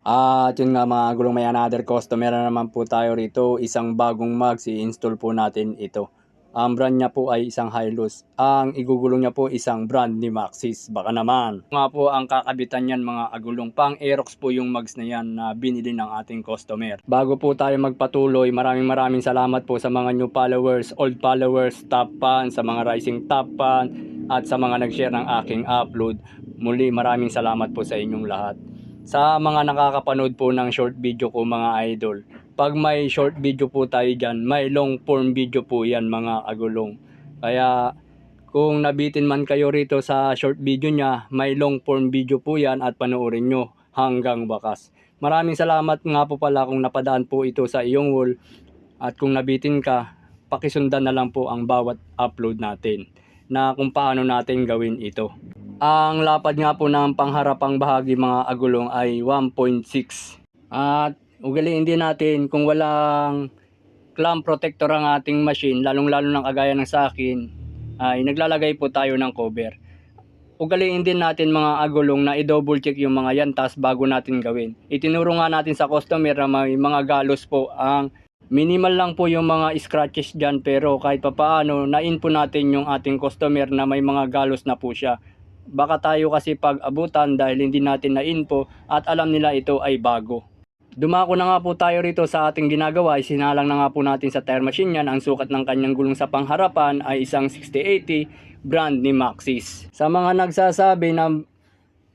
At yun nga mga gulong may another customer na naman po tayo rito. Isang bagong mags i-install po natin ito. Ang brand niya po ay isang Hilux. Ang igugulong niya po isang brand ni Maxis. Baka naman. Nga po ang kakabitan niyan mga agulong. Pang Aerox po yung mags na yan na binili ng ating customer. Bago po tayo magpatuloy, maraming maraming salamat po sa mga new followers, old followers, top fan, sa mga rising top fan, at sa mga nag-share ng aking upload. Muli maraming salamat po sa inyong lahat. Sa mga nakakapanood po ng short video ko mga idol, pag may short video po tayo dyan, may long form video po yan mga agulong. Kaya kung nabitin man kayo rito sa short video niya, may long form video po yan at panoorin nyo hanggang bakas. Maraming salamat nga po pala kung napadaan po ito sa iyong wall at kung nabitin ka, pakisundan na lang po ang bawat upload natin na kung paano natin gawin ito. Ang lapad nga po ng pangharapang bahagi mga agulong ay 1.6. At ugaliin din natin kung walang clamp protector ang ating machine, lalong-lalo ng kagaya ng sa akin, ay naglalagay po tayo ng cover. Ugaliin din natin mga agulong na i-double check yung mga yan tas bago natin gawin. Itinuro nga natin sa customer na may mga galos po ang minimal lang po yung mga scratches dyan pero kahit papaano na-in po natin yung ating customer na may mga galos na po siya baka tayo kasi pag abutan dahil hindi natin na-info at alam nila ito ay bago. Dumako na nga po tayo rito sa ating ginagawa, isinalang na nga po natin sa tire machine yan, ang sukat ng kanyang gulong sa pangharapan ay isang 6080 brand ni Maxis. Sa mga nagsasabi na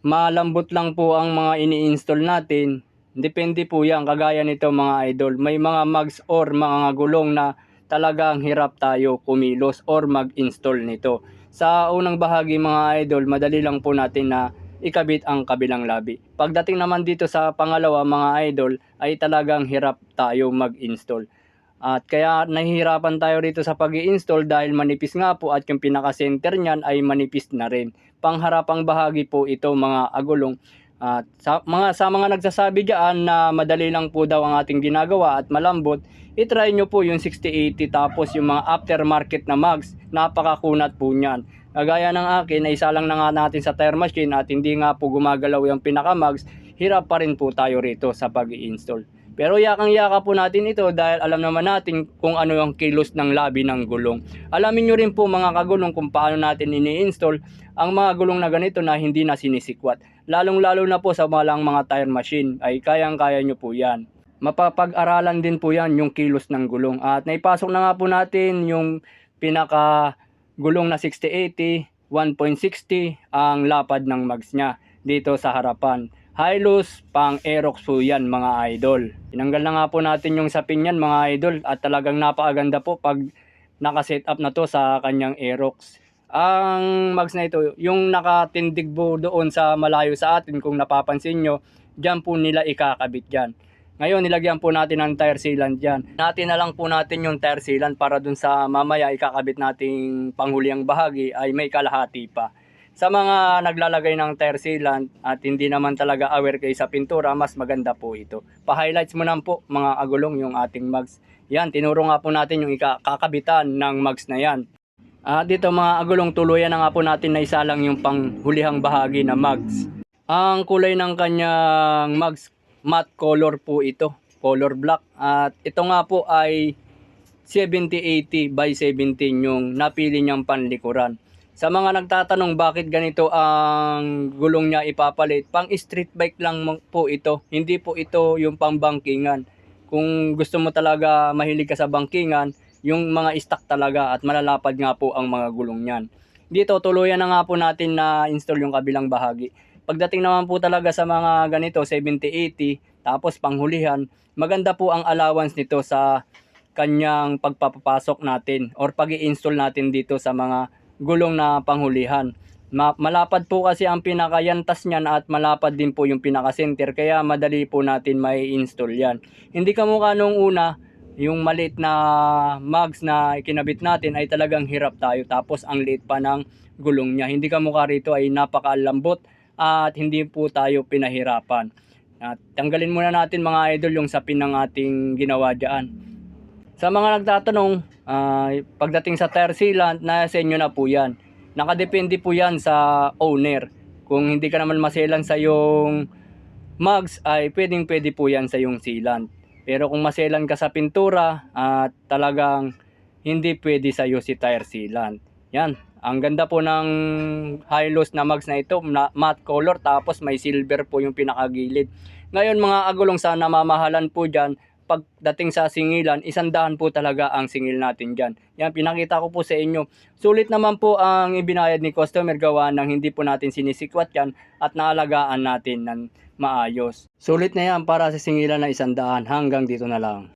malambot lang po ang mga ini-install natin, depende po yan, kagaya nito mga idol. May mga mags or mga gulong na talagang hirap tayo kumilos or mag-install nito. Sa unang bahagi mga idol, madali lang po natin na ikabit ang kabilang labi. Pagdating naman dito sa pangalawa mga idol, ay talagang hirap tayo mag-install. At kaya nahihirapan tayo rito sa pag install dahil manipis nga po at yung pinaka-center niyan ay manipis na rin. Pangharapang bahagi po ito mga agulong. At sa mga sa mga nagsasabi diyan na madali lang po daw ang ating ginagawa at malambot, i-try nyo po yung 6080 tapos yung mga aftermarket na mags, napakakunat po niyan. Kagaya ng akin, na isa lang na nga natin sa tire machine at hindi nga po gumagalaw yung pinaka-mags, hirap pa rin po tayo rito sa pag install Pero yakang-yaka po natin ito dahil alam naman natin kung ano yung kilos ng labi ng gulong. Alamin nyo rin po mga kagulong kung paano natin ini-install ang mga gulong na ganito na hindi na sinisikwat. Lalong-lalo na po sa mga lang mga tire machine ay kayang-kaya nyo po yan mapapag-aralan din po yan yung kilos ng gulong. At naipasok na nga po natin yung pinaka gulong na 6080, 1.60 ang lapad ng mags niya dito sa harapan. Hilux pang Aerox po yan mga idol. Tinanggal na nga po natin yung sapin yan mga idol at talagang napakaganda po pag naka-set up na to sa kanyang Aerox. Ang mags na ito, yung nakatindig po doon sa malayo sa atin kung napapansin nyo, dyan po nila ikakabit dyan. Ngayon, nilagyan po natin ng tire sealant dyan. Natin na lang po natin yung tire sealant para dun sa mamaya ikakabit nating panghuliang bahagi ay may kalahati pa. Sa mga naglalagay ng tire sealant at hindi naman talaga aware kayo sa pintura, mas maganda po ito. Pa-highlights mo na po mga agulong yung ating mags. Yan, tinuro nga po natin yung ikakabitan ng mags na yan. At dito mga agulong tuluyan na nga po natin na isa lang yung panghulihang bahagi na mags. Ang kulay ng kanyang mags matte color po ito, color black. At ito nga po ay 7080 by 17 yung napili niyang panlikuran. Sa mga nagtatanong bakit ganito ang gulong niya ipapalit, pang street bike lang po ito. Hindi po ito yung pang bangkingan. Kung gusto mo talaga mahilig ka sa bangkingan, yung mga stock talaga at malalapad nga po ang mga gulong niyan. Dito tuluyan na nga po natin na install yung kabilang bahagi. Pagdating naman po talaga sa mga ganito, 70-80, tapos panghulihan, maganda po ang allowance nito sa kanyang pagpapasok natin or pag install natin dito sa mga gulong na panghulihan. Ma- malapad po kasi ang pinakayantas niyan at malapad din po yung pinaka-center kaya madali po natin may install yan. Hindi kamukha nung una, yung maliit na mags na kinabit natin ay talagang hirap tayo tapos ang liit pa ng gulong niya. Hindi kamukha rito ay napakalambot at hindi po tayo pinahirapan. At tanggalin muna natin mga idol yung sapin ng ating ginawa dyan. Sa mga nagtatanong, uh, pagdating sa tire sealant, nasa inyo na po yan. Nakadepende po yan sa owner. Kung hindi ka naman maselan sa yung mags ay pwedeng pwede po yan sa yung sealant. Pero kung maselan ka sa pintura at talagang hindi pwede sa iyo si tire sealant. Yan. Ang ganda po ng high-lows na mags na ito, na matte color tapos may silver po yung pinakagilid. Ngayon mga agulong sa namamahalan po dyan, pagdating sa singilan, isandahan po talaga ang singil natin dyan. Yan, pinakita ko po sa inyo. Sulit naman po ang ibinayad ni customer gawa ng hindi po natin sinisikwat yan at naalagaan natin ng maayos. Sulit na yan para sa singilan na isandaan hanggang dito na lang.